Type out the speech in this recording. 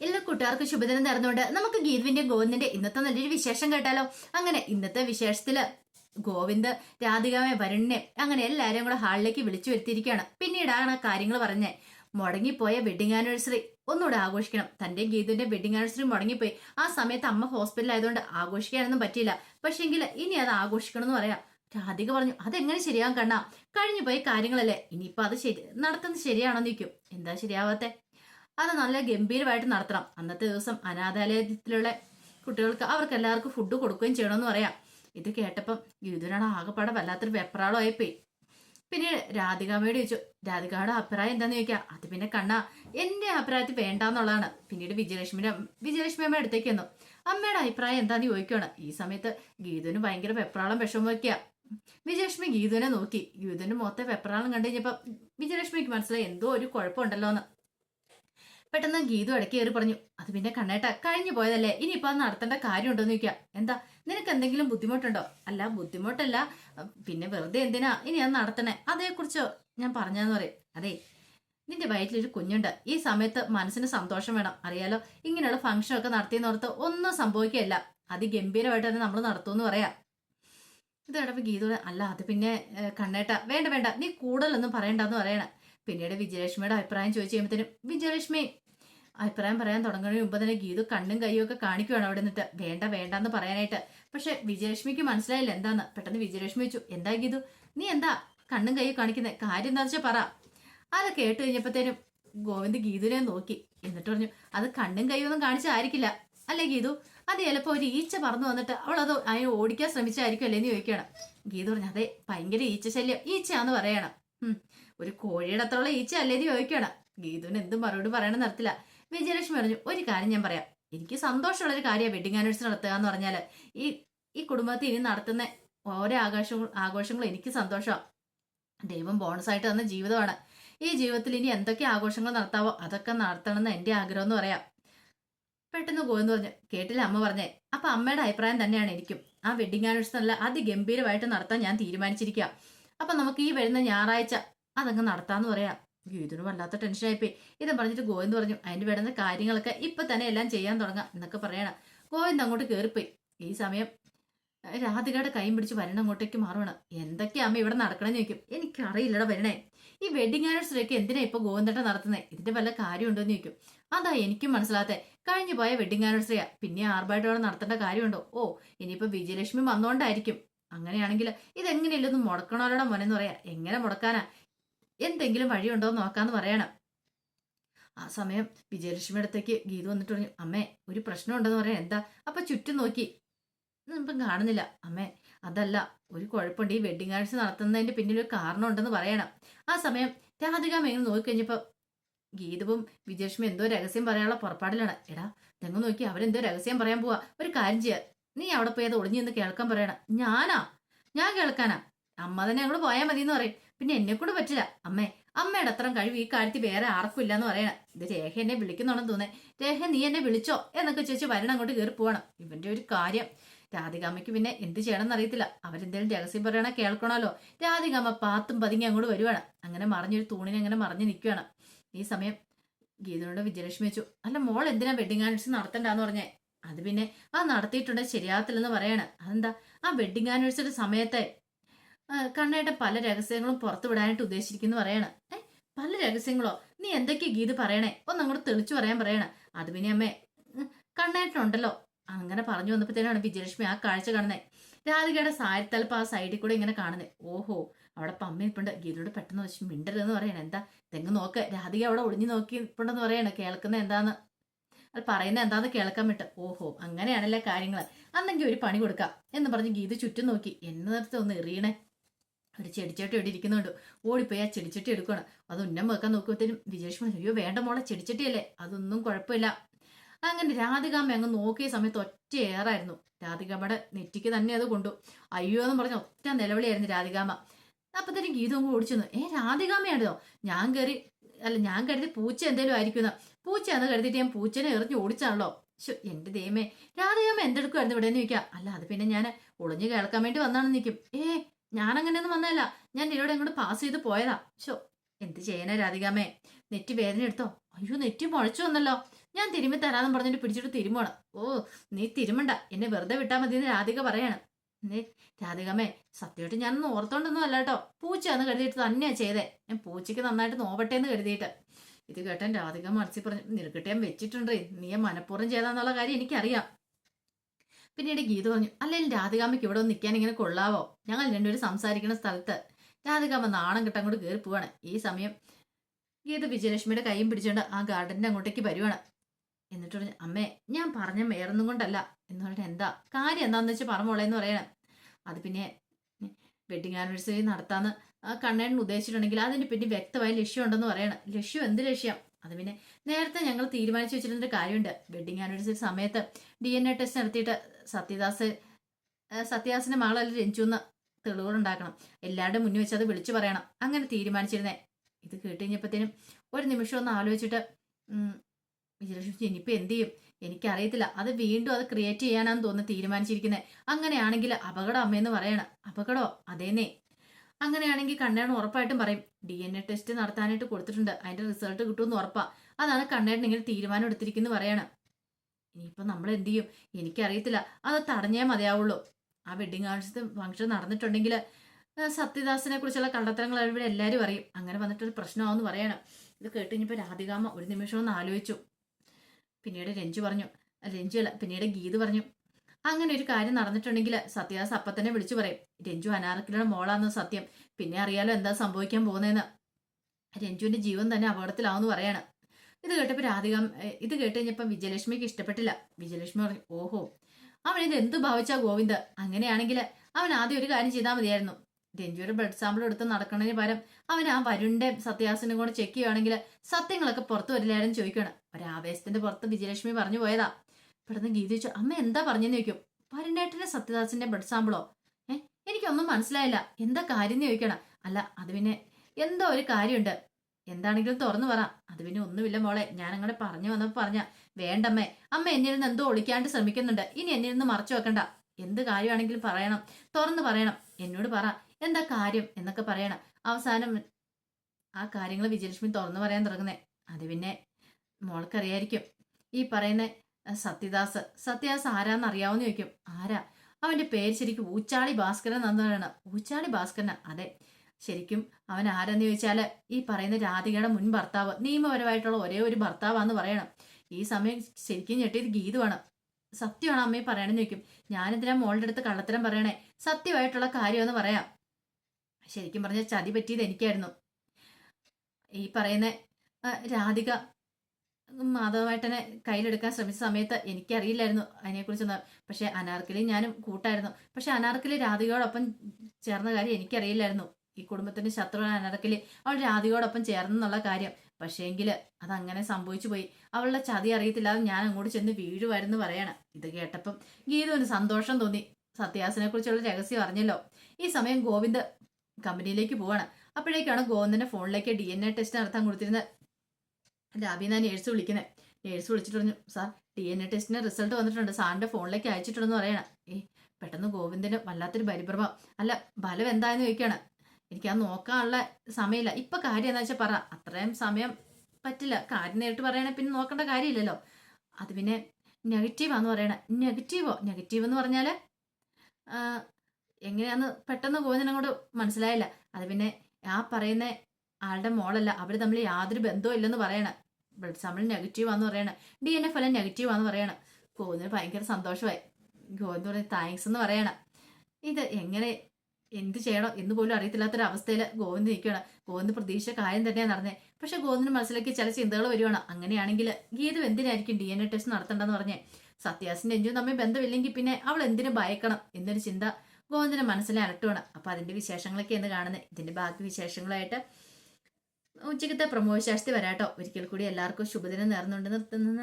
എല്ലാ കൂട്ടുകാർക്കും ശുഭദിനം നേർന്നുകൊണ്ട് നമുക്ക് ഗീതുവിന്റെ ഗോവിന്ദിന്റെ ഇന്നത്തെ നല്ലൊരു വിശേഷം കേട്ടാലോ? അങ്ങനെ ഇന്നത്തെ വിശേഷത്തിൽ ഗോവിന്ദ് രാധികാമെ വരുണിനെ അങ്ങനെ എല്ലാരും കൂടെ ഹാളിലേക്ക് വിളിച്ചു വരുത്തിയിരിക്കുകയാണ്. പിന്നീടാണ് കാര്യങ്ങൾ പറഞ്ഞേ മുടങ്ങിപ്പോയ വെഡിങ് ആനിവേഴ്സറി ഒന്നുകൂടെ ആഘോഷിക്കണം. തന്റെ ഗീതുവിന്റെ വെഡിങ് ആനിവേഴ്സറി മുടങ്ങിപ്പോയി. ആ സമയത്ത് അമ്മ ഹോസ്പിറ്റലായതുകൊണ്ട് ആഘോഷിക്കാനൊന്നും പറ്റിയില്ല. പക്ഷെങ്കിൽ ഇനി അത് ആഘോഷിക്കണം എന്ന് പറയാം. രാധിക പറഞ്ഞു അതെങ്ങനെ ശരിയാകാൻ കണ്ണാ? കഴിഞ്ഞു പോയ കാര്യങ്ങളല്ലേ. ഇനിയിപ്പോ അത് ശരി നടത്തുന്നത് ശരിയാണോ നിൽക്കും എന്താ ശരിയാവാത്തെ? അത് നല്ല ഗംഭീരമായിട്ട് നടത്തണം. അന്നത്തെ ദിവസം അനാഥാലയത്തിലുള്ള കുട്ടികൾക്ക് അവർക്ക് എല്ലാവർക്കും ഫുഡ് കൊടുക്കുകയും ചെയ്യണമെന്ന് പറയാം. ഇത് കേട്ടപ്പം ഗീതുവിനാണ് ആകെപ്പാടെ വല്ലാത്തൊരു വെപ്രാളമായിപ്പോയി. പിന്നെ രാധികാമ്മയോട് ചോദിച്ചു രാധികയുടെ അഭിപ്രായം എന്താന്ന് ചോദിക്കാം? അത് പിന്നെ കണ്ണ എന്റെ അഭിപ്രായത്തിൽ വേണ്ടാന്നുള്ളതാണ്. പിന്നീട് വിജയലക്ഷ്മിയുടെ വിജയലക്ഷ്മി അമ്മ അടുത്തേക്ക് വന്നു അമ്മയുടെ അഭിപ്രായം എന്താന്ന് ചോദിക്കുകയാണ് ഈ സമയത്ത് ഗീതുവിന് ഭയങ്കര വെപ്രാളം വിഷമം വയ്ക്കുക വിജയലക്ഷ്മി ഗീതുവിനെ നോക്കി. ഗീതുവിന്റെ മൊത്തം വെപ്രാളം കണ്ടു കഴിഞ്ഞപ്പോൾ വിജയലക്ഷ്മിക്ക് മനസ്സിലായി എന്തോ ഒരു കുഴപ്പമുണ്ടല്ലോ എന്ന് പെട്ടെന്ന് ഗീതു ഇടയ്ക്ക് കയറി പറഞ്ഞു അത് പിന്നെ കണ്ണേട്ട കഴിഞ്ഞു പോയതല്ലേ ഇനിയിപ്പോ അത് നടത്തേണ്ട കാര്യമുണ്ടോന്ന് ചോദിക്കാം. എന്താ നിനക്ക് എന്തെങ്കിലും ബുദ്ധിമുട്ടുണ്ടോ? അല്ല ബുദ്ധിമുട്ടല്ല പിന്നെ വെറുതെ എന്തിനാ ഇനി അത് നടത്തണേ അതേക്കുറിച്ചോ ഞാൻ പറഞ്ഞെന്ന് പറയും. അതെ നിന്റെ വയറ്റിലൊരു കുഞ്ഞുണ്ട് ഈ സമയത്ത് മനസ്സിന് സന്തോഷം വേണം അറിയാലോ ഇങ്ങനെയുള്ള ഫംഗ്ഷൻ ഒക്കെ നടത്തിയെന്നോർത്ത് ഒന്നും സംഭവിക്കുകയല്ല അതിഗംഭീരമായിട്ട് തന്നെ നമ്മൾ നടത്തുമെന്ന് പറയാം. ഇത് കേട്ടപ്പോ ഗീതയുടെ അല്ല അത് പിന്നെ കണ്ണേട്ട വേണ്ട വേണ്ട നീ കൂടുതലൊന്നും പറയണ്ടെന്ന് പറയണേ. പിന്നീട് വിജയലക്ഷ്മിയുടെ അഭിപ്രായം ചോദിച്ചു കഴിയുമ്പോഴത്തേനും വിജയലക്ഷ്മി അഭിപ്രായം പറയാൻ തുടങ്ങുന്നതിന് മുമ്പ് തന്നെ ഗീതു കണ്ണും കൈയും ഒക്കെ കാണിക്കുവാണ് അവിടെ നിന്നിട്ട്. വേണ്ട വേണ്ട എന്ന് പറയാനായിട്ട്. പക്ഷെ വിജയലക്ഷ്മിക്ക് മനസ്സിലായില്ല എന്താന്ന്. പെട്ടെന്ന് വിജയലക്ഷ്മി വെച്ചു എന്താ ഗീതു? നീ എന്താ കണ്ണും കൈയും കാണിക്കുന്നത് കാര്യം എന്താ വെച്ചാൽ പറ. അത് കേട്ട് കഴിഞ്ഞപ്പോഴത്തേനും ഗോവിന്ദ് ഗീതുവിനെ നോക്കി. എന്നിട്ട് പറഞ്ഞു അത് കണ്ണും കൈയൊന്നും കാണിച്ചായിരിക്കില്ല. അല്ലേ ഗീതു? അത് ചിലപ്പോൾ ഒരു ഈച്ച പറന്നു വന്നിട്ട് അവൾ അത് അതിനെ ഓടിക്കാൻ ശ്രമിച്ചായിരിക്കും അല്ലേന്ന് ചോദിക്കണം ഗീതു പറഞ്ഞു അതെ ഭയങ്കര ഈച്ച ശല്യം. ഈച്ചയാന്ന് പറയണം. ഒരു കോഴിയുടെ അത്രയുള്ള ഈച്ച അല്ലേന്ന് ചോദിക്കണം ഗീതുവിന് എന്തും മറുപടി പറയണം നടത്തില്ല വിജയലക്ഷ്മി പറഞ്ഞു ഒരു കാര്യം ഞാൻ പറയാം. എനിക്ക് സന്തോഷമുള്ള ഒരു കാര്യമാണ് വെഡിങ് ആനിവേഴ്സറി നടത്തുക എന്ന് പറഞ്ഞാൽ ഈ ഈ കുടുംബത്തിൽ ഇനി നടത്തുന്ന ഓരോ ആഘോഷങ്ങൾ ആഘോഷങ്ങളും എനിക്ക് സന്തോഷമാണ് ദൈവം ബോണസായിട്ട് തന്ന ജീവിതമാണ്. ഈ ജീവിതത്തിൽ ഇനി എന്തൊക്കെ ആഘോഷങ്ങൾ നടത്താവോ അതൊക്കെ നടത്തണം എന്ന് എന്റെ ആഗ്രഹം എന്ന് പറയാം. പെട്ടെന്ന് പോയെന്ന് പറഞ്ഞു കേട്ടില്ല അമ്മ പറഞ്ഞേ. അപ്പൊ അമ്മയുടെ അഭിപ്രായം തന്നെയാണ് എനിക്കും. ആ വെഡിങ് ആനിവേഴ്സറി നല്ല അതിഗംഭീരമായിട്ട് നടത്താൻ ഞാൻ തീരുമാനിച്ചിരിക്കുക അപ്പൊ നമുക്ക് ഈ വരുന്ന ഞായറാഴ്ച അതങ്ങ് നടത്താന്ന് പറയാം. ഗീതുന് വല്ലാത്ത ടെൻഷനായിപ്പോയി ഇതും പറഞ്ഞിട്ട് ഗോവിന്ദ് പറഞ്ഞു അതിന് വേണ്ടുന്ന കാര്യങ്ങളൊക്കെ ഇപ്പൊ തന്നെ എല്ലാം ചെയ്യാൻ തുടങ്ങാം എന്നൊക്കെ പറയണം. ഗോവിന്ദ് അങ്ങോട്ട് കയറിപ്പോയി ഈ സമയം രാധികയുടെ കൈ പിടിച്ച് വരണം അങ്ങോട്ടേക്ക് മാറണം എന്തൊക്കെയാ അമ്മ ഇവിടെ നടക്കണമെന്ന് ചോദിക്കും. എനിക്കറിയില്ലടാ വരണേ. ഈ വെഡിങ് ആനിവേഴ്സറി ഒക്കെ എന്തിനാ ഇപ്പൊ ഗോവിന്ദട്ട നടത്തുന്നത് ഇതിന്റെ വല്ല കാര്യമുണ്ടോ എന്ന് ചോദിക്കും. അതാ എനിക്കും മനസ്സിലാത്തേ. കഴിഞ്ഞു പോയ വെഡിങ് ആനിവേഴ്സറിയാ പിന്നെ ആർഭായിട്ടോടെ നടത്തേണ്ട കാര്യമുണ്ടോ? ഓ ഇനിയിപ്പോ വിജയലക്ഷ്മി വന്നോണ്ടായിരിക്കും. അങ്ങനെയാണെങ്കിൽ ഇതെങ്ങനെയല്ലൊന്ന് മുടക്കണോലോടെ മോനെന്ന് പറയാ. എങ്ങനെ മുടക്കാനാ? എന്തെങ്കിലും വഴിയുണ്ടോ എന്ന് നോക്കാന്ന് പറയണം. ആ സമയം വിജയലക്ഷ്മി അടുത്തേക്ക് ഗീതു വന്നിട്ട് പറഞ്ഞു അമ്മേ ഒരു പ്രശ്നം ഉണ്ടെന്ന് പറയാം എന്താ? അപ്പൊ ചുറ്റും നോക്കി. ഇപ്പം കാണുന്നില്ല. അമ്മേ അതല്ല ഒരു കുഴപ്പമുണ്ട്. ഈ വെഡിങ് ആഴ്ച നടത്തുന്നതിന്റെ പിന്നിൽ ഒരു കാരണം ഉണ്ടെന്ന് പറയണം. ആ സമയം രാധിക മേങ്ങനെ നോക്കിക്കഴിഞ്ഞപ്പോ ഗീതവും വിജയലക്ഷ്മി എന്തോ രഹസ്യം പറയാനുള്ള പുറപ്പാടിലാണ്. എടാ തെങ്ങ് നോക്കി അവരെന്തോ രഹസ്യം പറയാൻ പോവാ. ഒരു കാര്യം ചെയ്യാ. നീ അവിടെ പോയി അത് ഒളിഞ്ഞു നിന്ന് കേൾക്കാൻ പറയണം. ഞാനാ? ഞാൻ കേൾക്കാനാ? അമ്മ തന്നെ ഞങ്ങൾ പോയാൽ മതി എന്ന് പറയും. പിന്നെ എന്നെ കൂടെ പറ്റില്ല. അമ്മേ അമ്മയുടെ അത്രയും കഴിവ് ഈ കാര്യത്തിൽ വേറെ ആർക്കും ഇല്ലാന്ന് പറയണം. ഇത് രേഖ എന്നെ വിളിക്കുന്നുണ്ടെന്ന് തോന്നേ. രേഖ നീ എന്നെ വിളിച്ചോ? എന്നൊക്കെ ചോദിച്ച് വരണം അങ്ങോട്ട് കയറി പോകണം ഇവന്റെ ഒരു കാര്യം. രാധികാമ്മയ്ക്ക് പിന്നെ എന്ത് ചെയ്യണം എന്നറിയത്തില്ല അവരെന്തേലും രഹസ്യം പറയണ കേൾക്കണമല്ലോ. രാധികാമ്മ പാത്തും പതുങ്ങി അങ്ങോട്ട് വരുവാണ്. അങ്ങനെ മറിഞ്ഞൊരു തൂണിനെ അങ്ങനെ മറിഞ്ഞു നിൽക്കുകയാണ് ഈ സമയം ഗീതനോട് വിജയലക്ഷ്മി വെച്ചു അല്ല മോൾ എന്തിനാ വെഡിങ് ആനിവേഴ്സറി നടത്തണ്ടെന്ന് പറഞ്ഞേ? അത് പിന്നെ ആ നടത്തിയിട്ടുണ്ടെങ്കിൽ ശരിയാകത്തില്ലെന്ന് പറയാണ്. അതെന്താ? ആ വെഡിങ് ആനിവേഴ്സറി സമയത്തെ കണ്ണേട്ടൻ പല രഹസ്യങ്ങളും പുറത്തു വിടാനായിട്ട് ഉദ്ദേശിക്കുന്നു പറയണ. ഏ പല രഹസ്യങ്ങളോ? നീ എന്തൊക്കെയാ ഗീത് പറയണേ? ഒന്ന് അങ്ങോട്ട് തെളിച്ചു പറയാൻ പറയണ. അത് പിന്നെ അമ്മേ കണ്ണേട്ടുണ്ടല്ലോ അങ്ങനെ പറഞ്ഞു വന്നപ്പോഴത്തേനാണ് വിജയലക്ഷ്മി ആ കാഴ്ച കാണുന്നത് രാധികയുടെ സാരിത്തലപ്പ് ആ സൈഡിൽ കൂടെ ഇങ്ങനെ കാണുന്നത് ഓഹോ അവിടെ പമ്മ ഇപ്പുണ്ട് ഗീതയോട് പെട്ടെന്ന് വെച്ച് മിണ്ടരുതെന്ന് പറയണ. എന്താ? തെങ്ങ് നോക്ക്. രാധിക അവിടെ ഒളിഞ്ഞു നോക്കി ഇപ്പുണ്ടെന്ന് പറയണ. കേൾക്കുന്ന എന്താന്ന്? അത് പറയുന്നത് എന്താന്ന് കേൾക്കാൻ വിട്ട്. ഓഹോ അങ്ങനെയാണല്ലേ കാര്യങ്ങൾ അന്നെങ്കിൽ ഒരു പണി കൊടുക്കാം എന്ന് പറഞ്ഞ് ഗീത ചുറ്റും നോക്കി. എന്നെ നേരത്തെ ഒന്ന് എറിയണേ. ഒരു ചെടിച്ചട്ടി ഇവിടെ ഇരിക്കുന്നുണ്ട്. ഓടിപ്പോയി ആ ചെടിച്ചട്ടി എടുക്കണം അത് ഉന്നം വെക്കാൻ നോക്കുമ്പോഴത്തേനും വിജയലക്ഷ്മി അയ്യോ വേണ്ട മോളെ ചെടിച്ചട്ടിയല്ലേ? അതൊന്നും കുഴപ്പമില്ല. അങ്ങനെ രാധികാമ്മ അങ്ങ് നോക്കിയ സമയത്ത് ഒറ്റ ഏറായിരുന്നു. രാധികാമ്മയുടെ നെറ്റിക്ക് തന്നെ അത് കൊണ്ടു. അയ്യോ എന്ന് പറഞ്ഞ ഒറ്റ നിലവിളിയായിരുന്നു രാധികാമ്മ. അപ്പത്തേനും ഗീതം അങ്ങ് ഓടിച്ചെന്നു ഏ രാധികാമ്മയാണോ? ഞാൻ കയറി അല്ല ഞാൻ കരുതി പൂച്ച എന്തേലും ആയിരിക്കുന്ന പൂച്ചയാന്ന് കരുതിയിട്ട് ഞാൻ പൂച്ചനെ എറിഞ്ഞ് ഓടിച്ചാണല്ലോ. എന്റെ ദൈവമേ. രാധികാമ്മ എന്തെടുക്കുമായിരുന്നു ഇവിടെ നിന്ന് ചോദിക്കാം. അല്ല അത് പിന്നെ ഞാൻ ഒളിഞ്ഞു കേൾക്കാൻ വേണ്ടി വന്നാണെന്ന് നിൽക്കും ഏ ഞാൻ അങ്ങനെയൊന്നും വന്നതല്ല. ഞാൻ നിന്നോട് അങ്ങോട്ട് പാസ് ചെയ്ത് പോയതാ. ഷോ എന്ത് ചെയ്യാനാ രാധികാമേ? നെറ്റ് വേദന എടുത്തോ? അയ്യോ നെറ്റ് മുഴച്ചു വന്നല്ലോ. ഞാൻ തിരുമ്മി തരാമെന്ന് പറഞ്ഞിട്ട് പിടിച്ചിട്ട് തിരുമ്പോണം ഓ നീ തിരുമണ്ട. എന്നെ വെറുതെ വിട്ടാൽ മതി എന്ന് രാധിക പറയാണ്. നീ രാധികമ്മേ സത്യമായിട്ട് ഞാനൊന്നും ഓർത്തോണ്ടൊന്നും അല്ല കേട്ടോ. പൂച്ചയാന്ന് കരുതിയിട്ട് തന്നെയാ ചെയ്തേ. ഞാൻ പൂച്ചയ്ക്ക് നന്നായിട്ട് നോവട്ടെ എന്ന് കരുതിയിട്ട്. ഇത് കേട്ടാൻ രാധിക മനസ്സിൽ പറഞ്ഞു നിനക്കിട്ട് ഞാൻ വെച്ചിട്ടുണ്ട്. നീ മനഃപൂർവം ചെയ്താന്നുള്ള കാര്യം എനിക്കറിയാം. പിന്നീട് ഗീത പറഞ്ഞു അല്ലെങ്കിൽ രാധികാമ്മയ്ക്ക് ഇവിടെ ഒന്ന് നിൽക്കാൻ ഇങ്ങനെ കൊള്ളാവോ? ഞങ്ങൾ രണ്ടുപേരും സംസാരിക്കുന്ന സ്ഥലത്ത്. രാധികാമ്മ നാണം കിട്ടാൻ അങ്ങോട്ട് കയറി പോവാണ്. ഈ സമയം ഗീത വിജയലക്ഷ്മിയുടെ കൈയും പിടിച്ചുകൊണ്ട് ആ ഗാർഡനിന്റെ അങ്ങോട്ടേക്ക് വരുവാണ്. എന്നിട്ട് പറഞ്ഞു അമ്മേ ഞാൻ പറഞ്ഞ വേറൊന്നും കൊണ്ടല്ല. എന്ന് പറഞ്ഞിട്ട് എന്താ? കാര്യം എന്താന്ന് വെച്ചാൽ പറഞ്ഞോളെ എന്ന് പറയണം. അത് പിന്നെ വെഡിങ് ആനിവേഴ്സറി നടത്താമെന്ന് ആ കണ്ണേണ്ണൻ ഉദ്ദേശിച്ചിട്ടുണ്ടെങ്കിൽ അതിന് പിന്നെ വ്യക്തമായ ലക്ഷ്യമുണ്ടെന്ന് പറയണം. ലക്ഷ്യം എന്ത് ലക്ഷ്യം? അത് പിന്നെ നേരത്തെ ഞങ്ങൾ തീരുമാനിച്ചു വെച്ചിരുന്നൊരു കാര്യമുണ്ട്. വെഡിങ് ആനിവേഴ്സറി സമയത്ത് ഡി എൻ എ ടെസ്റ്റ് നടത്തിയിട്ട് സത്യദാസ് സത്യദാസിന്റെ മകളല്ല രഞ്ജു എന്ന് തെളിവുകളുണ്ടാക്കണം എല്ലാവരുടെ മുന്നിൽ വെച്ച് അത് വിളിച്ചു പറയണം. അങ്ങനെ തീരുമാനിച്ചിരുന്നേ. ഇത് കേട്ട് കഴിഞ്ഞപ്പോഴത്തേനും ഒരു നിമിഷം ഒന്ന് ആലോചിച്ചിട്ട് വിജയലക്ഷ്മി ഇനിയിപ്പോൾ എന്ത് ചെയ്യും? എനിക്കറിയത്തില്ല. അത് വീണ്ടും അത് ക്രിയേറ്റ് ചെയ്യാനാന്ന് തോന്നുന്നു തീരുമാനിച്ചിരിക്കുന്നത് അങ്ങനെയാണെങ്കിൽ അപകടം അമ്മയെന്ന് പറയണം. അപകടമോ? അതേന്നേ. അങ്ങനെയാണെങ്കിൽ കണ്ണേണ് ഉറപ്പായിട്ടും പറയും ഡി എൻ എ ടെസ്റ്റ് നടത്താനായിട്ട് കൊടുത്തിട്ടുണ്ട്. അതിന്റെ റിസൾട്ട് കിട്ടുമെന്ന് ഉറപ്പാ. അതാണ് കണ്ണേട്ടൻ ഇങ്ങനെ തീരുമാനം എടുത്തിരിക്കുന്നു പറയാണ്. ഇനിയിപ്പോൾ നമ്മൾ എന്ത് ചെയ്യും? എനിക്കറിയത്തില്ല. അത് തടഞ്ഞേ മതിയാവുള്ളൂ. ആ വെഡിങ് ആഴ്ചത്തെ ഫംഗ്ഷൻ നടന്നിട്ടുണ്ടെങ്കിൽ സത്യദാസിനെ കുറിച്ചുള്ള കള്ളത്തരങ്ങൾ ഇവിടെ എല്ലാവരും അറിയും അങ്ങനെ വന്നിട്ടൊരു പ്രശ്നമാവെന്ന് പറയണം. ഇത് കേട്ട് രാധികാമ്മ ഒരു നിമിഷം ഒന്ന് ആലോചിച്ചു. പിന്നീട് രഞ്ജു പറഞ്ഞു. രഞ്ജു അല്ല പിന്നീട് ഗീത് പറഞ്ഞു. അങ്ങനെ ഒരു കാര്യം നടന്നിട്ടുണ്ടെങ്കിൽ സത്യദാസ് അപ്പം തന്നെ വിളിച്ചു പറയും രഞ്ജു അനാർക്കിലയുടെ മോളാന്ന് സത്യം. പിന്നെ അറിയാലോ എന്താ സംഭവിക്കാൻ പോകുന്നതെന്ന് രഞ്ജുവിന്റെ ജീവൻ തന്നെ അപകടത്തിലാവെന്ന് പറയാണ്. ഇത് കേട്ടപ്പോൾ രാധിക ഇത് കേട്ട് കഴിഞ്ഞപ്പോൾ വിജയലക്ഷ്മിക്ക് ഇഷ്ടപ്പെട്ടില്ല. വിജയലക്ഷ്മി പറഞ്ഞു ഓഹോ അവൻ ഇത് എന്തു ഭാവിച്ചാ ഗോവിന്ദ്? അങ്ങനെയാണെങ്കിൽ അവൻ ആദ്യം ഒരു കാര്യം ചെയ്താൽ മതിയായിരുന്നു. രഞ്ജുവിന്റെ ബ്ലഡ് സാമ്പിൾ എടുത്ത് നടക്കുന്നതിന് പകരം അവൻ ആ വരുണിന്റെ സത്യാസിനും കൂടെ ചെക്ക് ചെയ്യുവാണെങ്കിൽ സത്യങ്ങളൊക്കെ പുറത്തു വരില്ലായിരുന്നു ചോദിക്കുകയാണ്. ഒരാവേശത്തിന്റെ പുറത്ത് വിജയലക്ഷ്മി പറഞ്ഞു പോയതാ. പെട്ടെന്ന് ഗീത ചോദിച്ചു അമ്മ എന്താ പറഞ്ഞെന്ന് ചോദിക്കും? വരുണേട്ടന്റെ സത്യദാസിന്റെ ബ്ലഡ് സാമ്പിളോ ഏ എനിക്കൊന്നും മനസ്സിലായില്ല. എന്താ കാര്യം ചോദിക്കണം? അല്ല അത് പിന്നെ എന്തോ ഒരു കാര്യമുണ്ട്. എന്താണെങ്കിലും തുറന്നു പറ. അത് പിന്നെ ഒന്നുമില്ല മോളെ. ഞാൻ അങ്ങനെ പറഞ്ഞു വന്നപ്പോ പറഞ്ഞ വേണ്ടമ്മേ അമ്മ എന്നിൽ നിന്ന് എന്തോ ഒളിക്കാണ്ട് ശ്രമിക്കുന്നുണ്ട്. ഇനി എന്നിൽ നിന്ന് മറച്ചു വെക്കണ്ട. എന്ത് കാര്യമാണെങ്കിലും പറയണം. തുറന്നു പറയണം. എന്നോട് പറ. എന്താ കാര്യം? എന്നൊക്കെ പറയണം. അവസാനം ആ കാര്യങ്ങൾ വിജയലക്ഷ്മി തുറന്നു പറയാൻ തുടങ്ങുന്നേ. അത് പിന്നെ മോൾക്കറിയായിരിക്കും. ഈ പറയുന്ന സത്യദാസ് സത്യദാസ് ആരാന്ന് അറിയാവുന്ന ചോദിക്കും. ആരാ? അവന്റെ പേര് ശരിക്കും ഊച്ചാളി ഭാസ്കരൻ എന്നാണ് ഊച്ചാളി ഭാസ്കരൻ അതെ. ശരിക്കും അവൻ ആരെന്ന് ചോദിച്ചാൽ ഈ പറയുന്ന രാധികയുടെ മുൻ ഭർത്താവ്. നിയമപരമായിട്ടുള്ള ഒരേ ഒരു ഭർത്താവാന്ന് പറയണം. ഈ സമയം ശരിക്കും ഞെട്ടിയത് ഗീതുവാണ്. സത്യമാണ് അമ്മയെ പറയണമെന്ന് ചോദിക്കും. ഞാനെന്തിനാ മോളുടെ അടുത്ത് കള്ളത്തരം പറയണേ? സത്യമായിട്ടുള്ള കാര്യമെന്ന് പറയാം. ശരിക്കും പറഞ്ഞ ചതി പറ്റിയത് എനിക്കായിരുന്നു. ഈ പറയുന്ന രാധിക മാധവമായിട്ടനെ കയ്യിലെടുക്കാൻ ശ്രമിച്ച സമയത്ത് എനിക്കറിയില്ലായിരുന്നു അതിനെക്കുറിച്ചൊന്നും. പക്ഷെ അനാർക്കലി ഞാനും കൂട്ടായിരുന്നു. പക്ഷെ അനാർക്കലി രാധികയോടൊപ്പം ചേർന്ന കാര്യം എനിക്കറിയില്ലായിരുന്നു. ഈ കുടുംബത്തിന്റെ ശത്രുവാണ് അനാർക്കലി. അവൾ രാധികയോടൊപ്പം ചേർന്നെന്നുള്ള കാര്യം. പക്ഷേങ്കിൽ അതങ്ങനെ സംഭവിച്ചു പോയി. അവളുടെ ചതി അറിയത്തില്ലാതെ ഞാൻ അങ്ങോട്ട് ചെന്ന് വീഴുമായിരുന്നു പറയണം. ഇത് കേട്ടപ്പം ഗീതുവിന് സന്തോഷം തോന്നി. സത്യാസിനെ കുറിച്ചുള്ള രഹസ്യം അറിഞ്ഞല്ലോ. ഈ സമയം ഗോവിന്ദ് കമ്പനിയിലേക്ക് പോവാണ്. അപ്പോഴേക്കാണ് ഗോവിന്ദന്റെ ഫോണിലേക്ക് ഡി എൻ എ ടെസ്റ്റ് നടത്താൻ കൊടുത്തിരുന്ന രാബീന നേഴ്സ് വിളിക്കുന്നത് നേഴ്സ് വിളിച്ചിട്ട് പറഞ്ഞു സാർ ഡി എൻ എ ടെസ്റ്റിന്റെ റിസൾട്ട് വന്നിട്ടുണ്ട്. സാറിന്റെ ഫോണിലേക്ക് അയച്ചിട്ടുണ്ടെന്ന് പറയണം. ഏ പെട്ടെന്ന് ഗോവിന്ദന് വല്ലാത്തൊരു പരിഭ്രമം. അല്ല ബലം എന്തായെന്ന് ചോദിക്കുകയാണ് എനിക്ക് അത് നോക്കാനുള്ള സമയമില്ല. ഇപ്പൊ കാര്യം എന്താ വെച്ചാൽ പറ. അത്രയും സമയം പറ്റില്ല. കാര്യം നേരിട്ട് പറയണേ പിന്നെ നോക്കേണ്ട കാര്യമില്ലല്ലോ. അത് പിന്നെ നെഗറ്റീവാന്ന് പറയണേ. നെഗറ്റീവോ നെഗറ്റീവ് എന്ന് പറഞ്ഞാൽ എങ്ങനെയാന്ന് പെട്ടെന്ന് ഗോവിന്ദൻ അങ്ങോട്ട് മനസ്സിലായില്ല. അത് പിന്നെ ആ പറയുന്ന ആളുടെ മോളല്ല. അവർ തമ്മിൽ യാതൊരു ബന്ധവും ഇല്ലെന്ന് പറയണ. ബ്ലഡ് സാമ്പിൾ നെഗറ്റീവ് ആണെന്ന് പറയണേ. ഡി എൻ എ ഫലം നെഗറ്റീവ് ആണെന്ന് പറയണേ. ഗോവിന്ദന് ഭയങ്കര സന്തോഷമായി. ഗോവിന്ദ് പറയും താങ്ക്സ് എന്ന് പറയണം. ഇത് എങ്ങനെ എന്ത് ചെയ്യണോ എന്ന് പോലും അറിയത്തില്ലാത്തൊരവസ്ഥയിൽ ഗോവിന്ദ് നിൽക്കുകയാണ്. ഗോവിന്ദ് പ്രതീക്ഷ കാര്യം തന്നെയാണ് നടന്നേ. പക്ഷെ ഗോവിന്ദിന് മനസ്സിലേക്ക് ചില ചിന്തകൾ വരുവാണ്. അങ്ങനെയാണെങ്കിൽ ഗീതു എന്തിനായിരിക്കും ഡി എൻ എ ടെസ്റ്റ് നടത്തേണ്ടതെന്ന് പറഞ്ഞേ. സത്യാസിന്റെ എഞ്ചും തമ്മിൽ ബന്ധമില്ലെങ്കിൽ പിന്നെ അവൾ എന്തിനു ഭയക്കണം എന്നൊരു ചിന്ത ഗോവിന്ദിന്റെ മനസ്സിലെ അലട്ടുവാണ്. അപ്പൊ അതിന്റെ വിശേഷങ്ങളൊക്കെ എന്ന് കാണുന്നത് ഇതിന്റെ ബാക്കി വിശേഷങ്ങളായിട്ട് ഉച്ചക്കത്തെ പ്രമോശാസ്തി വരാട്ടോ. ഒരിക്കൽ കൂടി എല്ലാവർക്കും ശുഭദിനം നേർന്നുകൊണ്ട് നിർത്തുന്നത്